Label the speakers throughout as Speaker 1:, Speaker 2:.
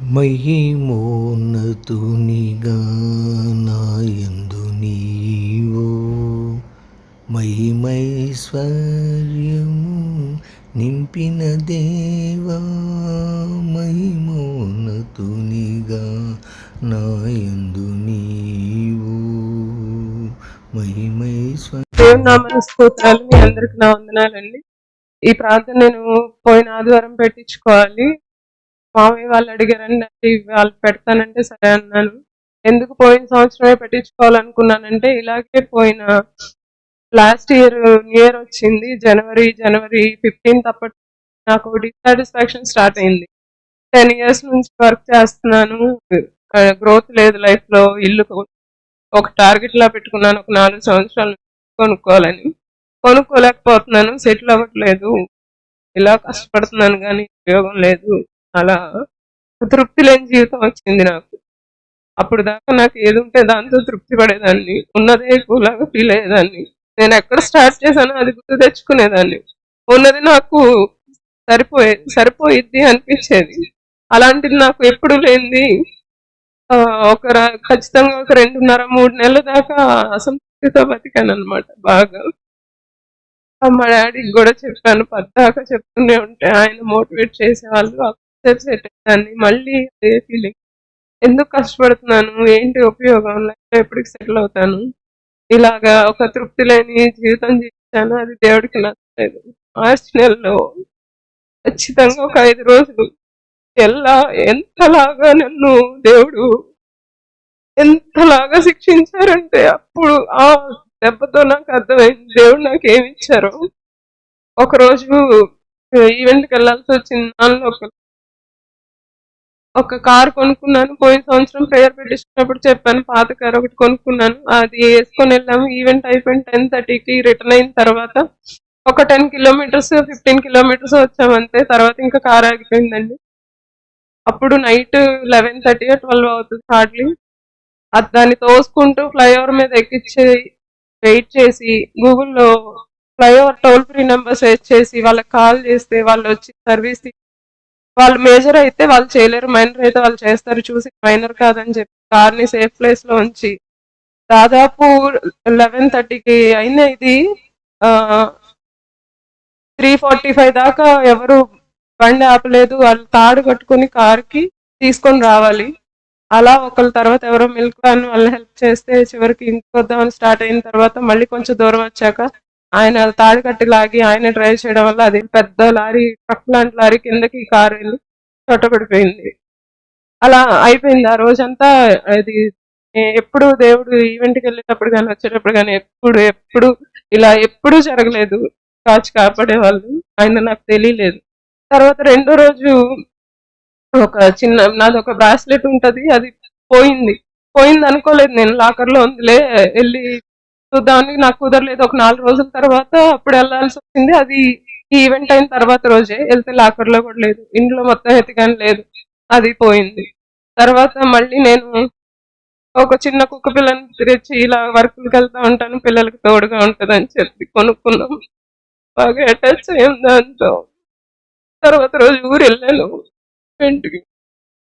Speaker 1: మహిమోన్నతునిగా నాయందు నీవో మహిమైశ్వర్యము నింపిన దేవా మహిమోన్నతునిగా నాయందు నీవో మహిమైశ్వర్య
Speaker 2: దేవుని స్తోత్రాలు. మీ అందరికి నా వందనాలండి. ఈ ప్రార్థన నేను పోయిన ఆదివారం పెట్టించుకోవాలి. మామయ్య వాళ్ళు అడిగారండి వాళ్ళు పెడతానంటే సరే అన్నాను. ఎందుకు పోయిన సంవత్సరమే పెట్టించుకోవాలనుకున్నానంటే ఇలాగే పోయిన లాస్ట్ ఇయర్ న్యూ ఇయర్ వచ్చింది జనవరి జనవరి ఫిఫ్టీన్త్ అప్పటి నాకు డిసాటిస్ఫాక్షన్ స్టార్ట్ అయింది. టెన్ ఇయర్స్ నుంచి వర్క్ చేస్తున్నాను గ్రోత్ లేదు లైఫ్లో ఇల్లు ఒక టార్గెట్ లా పెట్టుకున్నాను ఒక నాలుగు సంవత్సరాలు కొనుక్కోవాలని. కొనుక్కోలేకపోతున్నాను సెటిల్ అవ్వట్లేదు. ఇలా కష్టపడుతున్నాను కానీ ఉపయోగం లేదు. అలా తృప్తి లేని జీవితం వచ్చింది నాకు. అప్పుడు దాకా నాకు ఏది ఉంటే దాంతో తృప్తి పడేదాన్ని ఉన్నదే ఎక్కువలాగా ఫీల్ అయ్యేదాన్ని. నేను ఎక్కడ స్టార్ట్ చేశానో అది గుర్తు తెచ్చుకునేదాన్ని. ఉన్నది నాకు సరిపోయే సరిపోయిద్ది అనిపించేది. అలాంటిది నాకు ఎప్పుడు లేనిది ఆ, ఒక ఖచ్చితంగా ఒక రెండున్నర మూడు నెలల దాకా అసంతృప్తితో బతికాను అనమాట బాగా మా డాడీకి కూడా చెప్పాను పద్దాకా చెప్తూనే ఉంటే ఆయన మోటివేట్ చేసేవాళ్ళు అప్సెట్ సెట్ అయ్యాన్ని మళ్ళీ అదే ఫీలింగ్ ఎందుకు కష్టపడుతున్నాను? ఏంటి ఉపయోగం? లైఫ్లో ఎప్పటికి సెటిల్ అవుతాను? ఇలాగా ఒక తృప్తి లేని జీవితం జీవించాను. అది దేవుడికి నచ్చలేదు. మార్చి నెలలో ఖచ్చితంగా ఒక ఐదు రోజులు ఎలా ఎంతలాగా నన్ను దేవుడు ఎంతలాగా శిక్షించారంటే అప్పుడు ఆ దెబ్బతో నాకు అర్థమైంది. దేవుడు నాకు ఏమి ఇచ్చారు. ఒకరోజు ఈవెంట్కి వెళ్ళాల్సి వచ్చింది నాలో ఒక కార్ కొనుక్కున్నాను. పోయిన సంవత్సరం ప్రేయర్ పెట్టించుకున్నప్పుడు చెప్పాను పాత కార్ ఒకటి కొనుక్కున్నాను. అది వేసుకొని వెళ్ళాము. ఈవెంట్ అయిపోయిన టెన్ థర్టీకి రిటర్న్ అయిన తర్వాత ఒక టెన్ కిలోమీటర్స్ ఫిఫ్టీన్ కిలోమీటర్స్ వచ్చాము అంతే. తర్వాత ఇంకా కార్ ఆగిపోయిందండి. అప్పుడు నైట్ లెవెన్ థర్టీ ట్వెల్వ్ అవుతుంది హార్డ్లీ. అది దాన్ని తోసుకుంటూ ఫ్లైఓవర్ మీద ఎక్కించి వెయిట్ చేసి గూగుల్లో flyover toll free number search చేసి వాళ్ళకి కాల్ చేస్తే వాళ్ళు వచ్చి సర్వీస్ వాళ్ళు మేజర్ అయితే వాళ్ళు చేయలేరు మైనర్ అయితే వాళ్ళు చేస్తారు చూసి మైనర్ కాదని చెప్పి కార్ని సేఫ్ ప్లేస్లో ఉంచి దాదాపు లెవెన్ థర్టీకి అయిన ఇది త్రీ ఫార్టీ ఫైవ్ దాకా ఎవరు బండి ఆపలేదు వాళ్ళు తాడు కట్టుకుని కార్కి తీసుకొని రావాలి. అలా ఒకళ్ళ తర్వాత ఎవరో మిల్క్ వ్యాన్ వాళ్ళు హెల్ప్ చేస్తే చివరికి ఇంటికి వద్దామని స్టార్ట్ అయిన తర్వాత మళ్ళీ కొంచెం దూరం వచ్చాక ఆయన తాడు కట్టి లాగి ఆయన డ్రైవ్ చేయడం వల్ల అది పెద్ద లారీ ట్రక్ లాంటి లారీ కిందకి కారు వెళ్ళి చొట్టబడిపోయింది అలా అయిపోయింది. ఆ రోజంతా అది ఎప్పుడు దేవుడు ఈవెంట్కి వెళ్ళేటప్పుడు కానీ వచ్చేటప్పుడు కానీ ఎప్పుడు ఎప్పుడు ఇలా ఎప్పుడు జరగలేదు. కాచి కాపాడే వాళ్ళు. ఆయన నాకు తెలియలేదు. తర్వాత రెండో రోజు ఒక చిన్న నాది ఒక బ్రాస్లెట్ ఉంటది. అది పోయింది. పోయింది అనుకోలేదు నేను. లాకర్లో ఉందిలే. వెళ్ళి చూద్దామని నాకు కుదరలేదు. ఒక నాలుగు రోజుల తర్వాత అప్పుడు వెళ్ళాల్సి వచ్చింది. అది ఈవెంట్ అయిన తర్వాత రోజే. వెళ్తే లాకర్లో కూడా లేదు. ఇంట్లో మొత్తం ఎతికాని లేదు. అది పోయింది. తర్వాత మళ్ళీ నేను ఒక చిన్న కుక్క పిల్లని తెచ్చి ఇలా వర్కులకు వెళ్తా ఉంటాను. పిల్లలకి తోడుగా ఉంటుంది అని చెప్పి కొనుక్కున్నాం. బాగా అటాచ్ అయ్యాం దాంతో. తర్వాత రోజు ఊరు వెళ్ళాను. ఇంటికి.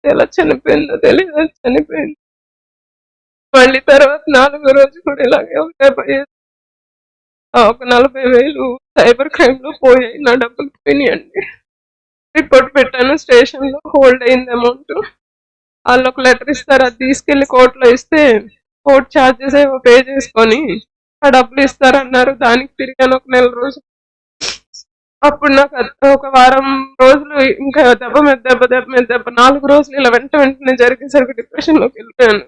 Speaker 2: ఎలా చనిపోయిందో తెలియదు. చనిపోయింది. మళ్ళీ తర్వాత నాలుగో రోజు కూడా ఇలాగే ఒక డెబ్బై ఒక నలభై వేలు సైబర్ క్రైమ్లో పోయాయి నా డబ్బులు పోయినాయండి. రిపోర్ట్ పెట్టాను స్టేషన్లో హోల్డ్ అయింది అమౌంట్. వాళ్ళు ఒక లెటర్ ఇస్తారు అది తీసుకెళ్ళి కోర్టులో ఇస్తే కోర్టు ఛార్జెస్ ఏవో పే చేసుకొని ఆ డబ్బులు ఇస్తారన్నారు. దానికి తిరిగాను ఒక నెల రోజులు అప్పుడు నాకు ఒక వారం రోజులు ఇంకా దెబ్బ మీద దెబ్బ దెబ్బ మీద దెబ్బ నాలుగు రోజులు ఇలా వెంట వెంటనే జరిగేసరికి డిప్రెషన్లోకి వెళ్ళిపోయాను.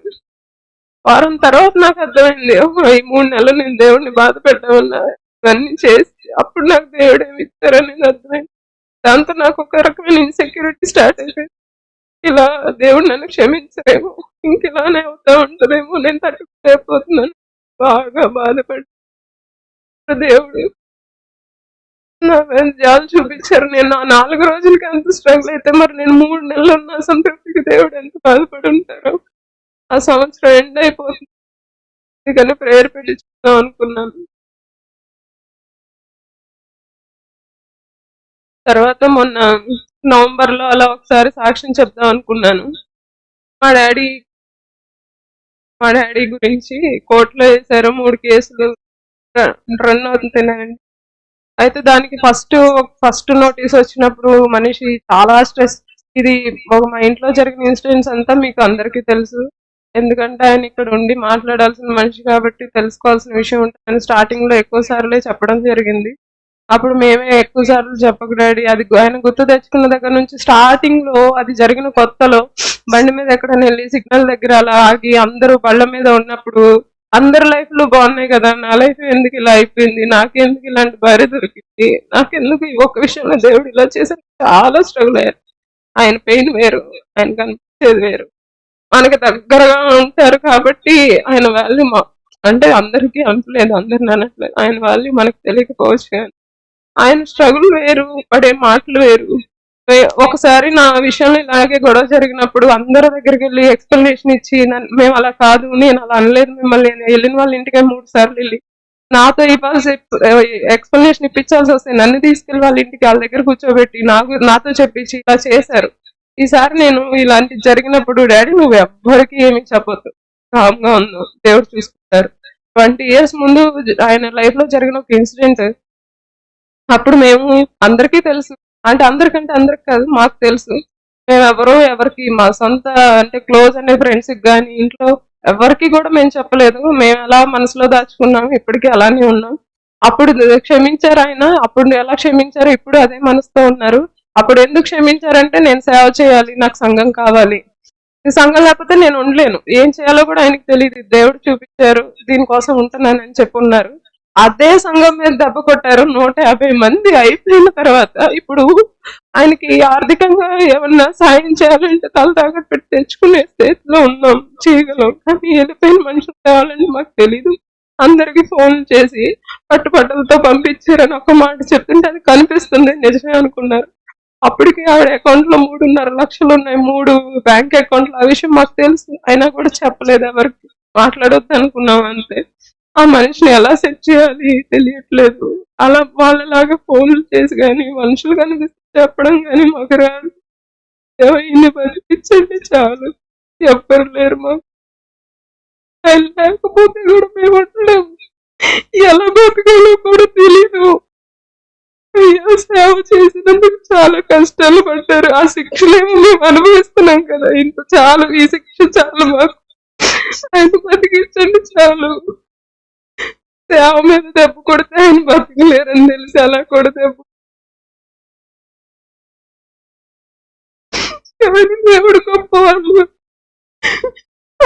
Speaker 2: వారం తర్వాత నాకు అర్థమైంది ఈ మూడు నెలలు నేను దేవుడిని బాధ పెట్టామన్నా ఇవన్నీ చేసి అప్పుడు నాకు దేవుడు ఏమి ఇచ్చారనేది అర్థమైంది. దాంతో నాకు ఒక రకమైన ఇన్సెక్యూరిటీ స్టార్ట్ అయిపోయింది. ఇలా దేవుడు నన్ను క్షమించరేమో ఇంక ఇలానే అవుతా ఉంటుందేమో నేను తట్టుకోలేకపోతున్నాను బాగా బాధపడి దేవుడు నా మీద జాలు చూపించారు. నేను నా నాలుగు రోజులకి ఎంత స్ట్రగుల్ అయితే మరి నేను మూడు నెలలు ఉన్న సంతృప్తికి దేవుడు ఎంత బాధపడి ఉంటారు. ఆ సంవత్సరం ఎండ్ అయిపోతుంది అందుకని ప్రేయర్ పెట్టించుకుందాం అనుకున్నాను. తర్వాత మొన్న నవంబర్లో అలా ఒకసారి సాక్ష్యం చెప్దాం అనుకున్నాను. మా డాడీ మా డాడీ గురించి కోర్టులో వేశారు మూడు కేసులు రన్ అవుతున్నాయండి అయితే దానికి ఫస్ట్ ఫస్ట్ నోటీస్ వచ్చినప్పుడు మనిషి చాలా స్ట్రెస్ ఇది ఒక మా ఇంట్లో జరిగిన ఇన్సిడెంట్స్ అంతా మీకు అందరికీ తెలుసు. ఎందుకంటే ఆయన ఇక్కడ ఉండి మాట్లాడాల్సిన మనిషి కాబట్టి తెలుసుకోవాల్సిన విషయం ఉంటుంది స్టార్టింగ్లో ఎక్కువ సార్లే చెప్పడం జరిగింది. అప్పుడు మేమే ఎక్కువ సార్లు చెప్పకు డాడీ. అది ఆయన గుర్తు తెచ్చుకున్న దగ్గర నుంచి స్టార్టింగ్లో అది జరిగిన కొత్తలో బండి మీద ఎక్కడైనా వెళ్ళి సిగ్నల్ దగ్గర అలా ఆగి అందరూ బళ్ళ మీద ఉన్నప్పుడు అందరి లైఫ్లో బాగున్నాయి కదా. నా లైఫ్ ఎందుకు ఇలా అయిపోయింది? నాకెందుకు ఇలాంటి భార్య దొరికింది? నాకెందుకు ఒక ఒక్క విషయంలో దేవుడు ఇలా చేశారు చాలా స్ట్రగుల్ అయ్యారు ఆయన పెయిన్ వేరు. ఆయన కనిపించేది వేరు. మనకి దగ్గరగా ఉంటారు కాబట్టి ఆయన వాల్యూ మా అంటే అందరికీ అనట్లేదు అందరిని అనట్లేదు. ఆయన వాల్యూ మనకు తెలియకపోవచ్చు. కానీ ఆయన స్ట్రగుల్ వేరు పడే మాటలు వేరు. ఒకసారి నా విషయంలో ఇలాగే గొడవ జరిగినప్పుడు అందరి దగ్గరికి వెళ్ళి ఎక్స్ప్లెనేషన్ ఇచ్చి మేము అలా కాదు నేను అలా అనలేదు మిమ్మల్ని. వెళ్ళిన వాళ్ళ ఇంటికి మూడు సార్లు వెళ్ళి నాతో ఇవ్వాల్సి ఎక్స్ప్లెనేషన్ ఇప్పించాల్సి వస్తే నన్ను తీసుకెళ్ళి వాళ్ళ ఇంటికి వాళ్ళ దగ్గర కూర్చోబెట్టి నాకు నాతో చెప్పించి ఇలా చేశారు. ఈసారి నేను ఇలాంటి జరిగినప్పుడు డాడీ నువ్వు ఎవ్వరికి ఏమి చెప్పొద్దు. కామ్గా ఉంది దేవుడు చూసుకుంటారు ట్వంటీ ఇయర్స్ ముందు ఆయన లైఫ్లో జరిగిన ఒక ఇన్సిడెంట్. అప్పుడు మేము అందరికీ తెలుసు. అంటే అందరికంటే అందరికి కాదు మాకు తెలుసు. మేము ఎవరో ఎవరికి మా సొంత అంటే క్లోజ్ అనే ఫ్రెండ్స్కి కానీ ఇంట్లో ఎవరికి కూడా మేము చెప్పలేదు. మేము ఎలా మనసులో దాచుకున్నాం ఇప్పటికీ అలానే ఉన్నాం. అప్పుడు క్షమించారు ఆయన అప్పుడు ఎలా క్షమించారు ఇప్పుడు అదే మనసుతో ఉన్నారు. అప్పుడు ఎందుకు క్షమించారంటే నేను సేవ చేయాలి నాకు సంఘం కావాలి. ఈ సంఘం లేకపోతే నేను ఉండలేను. ఏం చేయాలో కూడా ఆయనకు తెలియదు దేవుడు చూపించారు దీనికోసం ఉంటున్నానని చెప్పున్నారు అదే సంఘం మీద దెబ్బ కొట్టారు. నూట యాభై మంది అయిపోయిన తర్వాత ఇప్పుడు ఆయనకి ఆర్థికంగా ఏమన్నా సాయం చేయాలంటే తల తాకట్టు పెట్టి తెచ్చుకునే స్థితిలో ఉన్నాం. చేయగలం కానీ వెళ్ళిపోయిన మనుషులు కావాలని మాకు తెలీదు. అందరికి ఫోన్ చేసి పట్టుబట్టలతో పంపించారని ఒక మాట చెప్తుంటే అది కనిపిస్తుంది. నిజమే అనుకున్నారు. అప్పటికి ఆవిడ అకౌంట్లో మూడున్నర లక్షలు ఉన్నాయి. మూడు బ్యాంక్ అకౌంట్లు ఆ విషయం మాకు తెలుసు. అయినా కూడా చెప్పలేదు ఎవరికి. మాట్లాడొద్దు అనుకున్నాం అంతే. ఆ మనిషిని ఎలా సెట్ చేయాలి తెలియట్లేదు. అలా వాళ్ళలాగా ఫోన్లు చేసి కానీ మనుషులు కనిపిస్తే చెప్పడం కానీ మాకు రాదు. ఇన్ని బతికించండి చాలు. ఎవ్వరు లేరు మాకు. లేకపోతే కూడా మేము ఉండలేము. ఎలా బతకాలో కూడా తెలీదు. అయ్యా సేవ చేసినందుకు చాలా కష్టాలు పడ్డారు. ఆ శిక్షలేమో మేము అనుభవిస్తున్నాం కదా. ఇంత చాలు ఈ శిక్ష చాలు మాకు. ఆయన బతికించండి చాలు. సేవ మీద దెబ్బ కొడితే ఆయన బతకలేరని తెలిసి అలా కూడా దెబ్బ దేవుడు గొప్ప వాళ్ళు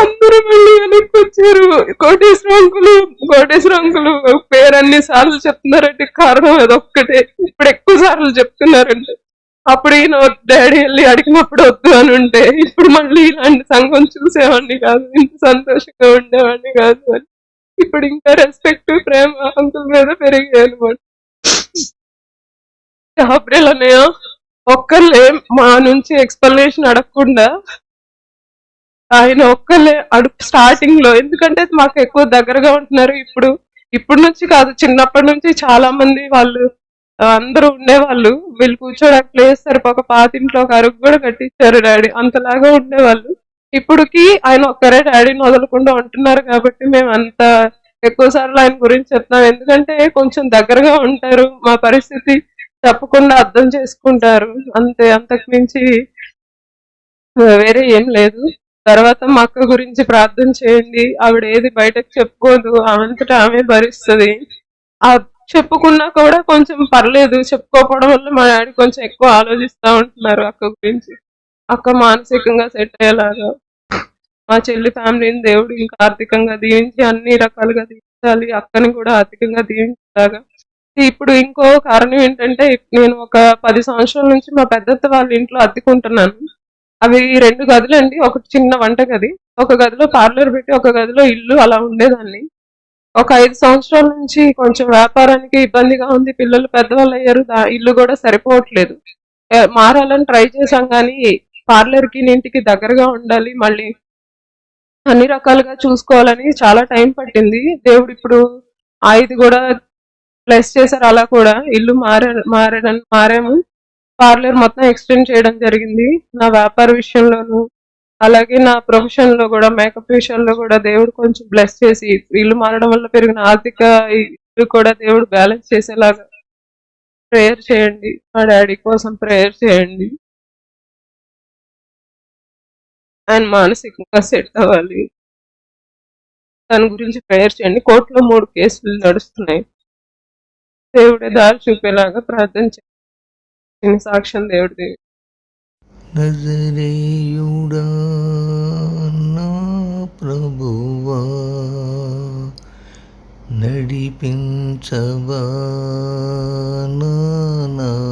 Speaker 2: అందరూ మళ్ళీ వెనక్కి వచ్చారు. కోటేశ్వర అంకులు కోటేశ్వర అంకులు పేరు అన్ని సార్లు చెప్తున్నారంటే కారణం అదొక్కటే. ఇప్పుడు ఎక్కువ సార్లు చెప్తున్నారంటే అప్పుడు ఈయన డాడీ వెళ్ళి అడిగినప్పుడు వద్దు అని ఉంటే ఇప్పుడు మళ్ళీ ఇలాంటి సంఘం చూసేవాడిని కాదు. ఇంత సంతోషంగా ఉండేవాడిని కాదు అని. ఇప్పుడు ఇంకా రెస్పెక్ట్ ప్రేమ అంకుల్ మీద పెరిగాయి అనమాట గాబ్రియల్ అన్నయ్య ఒక్కళ్ళే మా నుంచి ఎక్స్ప్లెనేషన్ అడగకుండా ఆయన ఒక్కలే అడుగు స్టార్టింగ్లో. ఎందుకంటే మాకు ఎక్కువ దగ్గరగా ఉంటున్నారు ఇప్పుడు. ఇప్పుడు నుంచి కాదు చిన్నప్పటి నుంచి చాలా మంది వాళ్ళు అందరూ ఉండేవాళ్ళు. వీళ్ళు కూర్చోడానికి ప్లేస్ సరిపోక పాతింట్లో ఒక అరుగు కూడా కట్టించారు డాడీ. అంతలాగా ఉండేవాళ్ళు. ఇప్పుడుకి ఆయన ఒక్కరే డాడీని వదలకుండా ఉంటున్నారు కాబట్టి మేము అంత ఎక్కువ సార్లు ఆయన గురించి చెప్తున్నాం. ఎందుకంటే కొంచెం దగ్గరగా ఉంటారు. మా పరిస్థితి తప్పకుండా అర్థం చేసుకుంటారు. అంతే అంతకు మించి వేరే ఏం లేదు. తర్వాత మా అక్క గురించి ప్రార్థన చేయండి. ఆవిడ ఏది బయటకు చెప్పుకోదు. ఆమెంతటా ఆమె భరిస్తుంది. ఆ చెప్పుకున్నా కూడా కొంచెం పర్లేదు. చెప్పుకోకపోవడం వల్ల మా డాడీ కొంచెం ఎక్కువ ఆలోచిస్తా ఉంటున్నారు అక్క గురించి. అక్క మానసికంగా సెట్ అయ్యేలాగా. మా చెల్లి ఫ్యామిలీని దేవుడు ఇంకా ఆర్థికంగా దీవించి అన్ని రకాలుగా దీవించాలి. అక్కని కూడా ఆర్థికంగా దీవించేలాగా. ఇప్పుడు ఇంకో కారణం ఏంటంటే నేను ఒక పది సంవత్సరాల నుంచి మా పెద్దత్త వాళ్ళ ఇంట్లో అద్దెకుంటున్నాను. అవి రెండు గదులు అండి ఒకటి చిన్న వంట గది ఒక గదిలో పార్లర్ పెట్టి ఒక గదిలో ఇల్లు అలా ఉండేదాన్ని ఒక ఐదు సంవత్సరాల నుంచి కొంచెం వ్యాపారానికి ఇబ్బందిగా ఉంది. పిల్లలు పెద్దవాళ్ళు అయ్యారు. ఇల్లు కూడా సరిపోవట్లేదు. మారాలని ట్రై చేశాం కానీ పార్లర్కి ఇంటికి దగ్గరగా ఉండాలి మళ్ళీ అన్ని రకాలుగా చూసుకోవాలని చాలా టైం పట్టింది. దేవుడు ఇప్పుడు ఐదు కూడా ప్లస్ చేశారు. అలా కూడా ఇల్లు మారా మారడం మారాము. పార్లర్ మొత్తం ఎక్స్టెండ్ చేయడం జరిగింది. నా వ్యాపార విషయంలోను అలాగే నా ప్రొఫెషన్లో కూడా మేకప్ విషయంలో కూడా దేవుడు కొంచెం బ్లెస్ చేసి ఇల్లు మారడం వల్ల పెరిగిన ఆర్థిక ఇల్లు కూడా దేవుడు బ్యాలెన్స్ చేసేలాగా ప్రేయర్ చేయండి. మా డాడీ కోసం ప్రేయర్ చేయండి. ఆయన మానసికంగా సెట్ అవ్వాలి. దాని గురించి ప్రేయర్ చేయండి. కోర్టులో మూడు కేసులు నడుస్తున్నాయి. దేవుడే దారి చూపేలాగా ప్రార్థన చేయండి. దీని సాక్ష్యం దేవుడిది.
Speaker 1: నజరేయుడా నా ప్రభువా నడిపించవా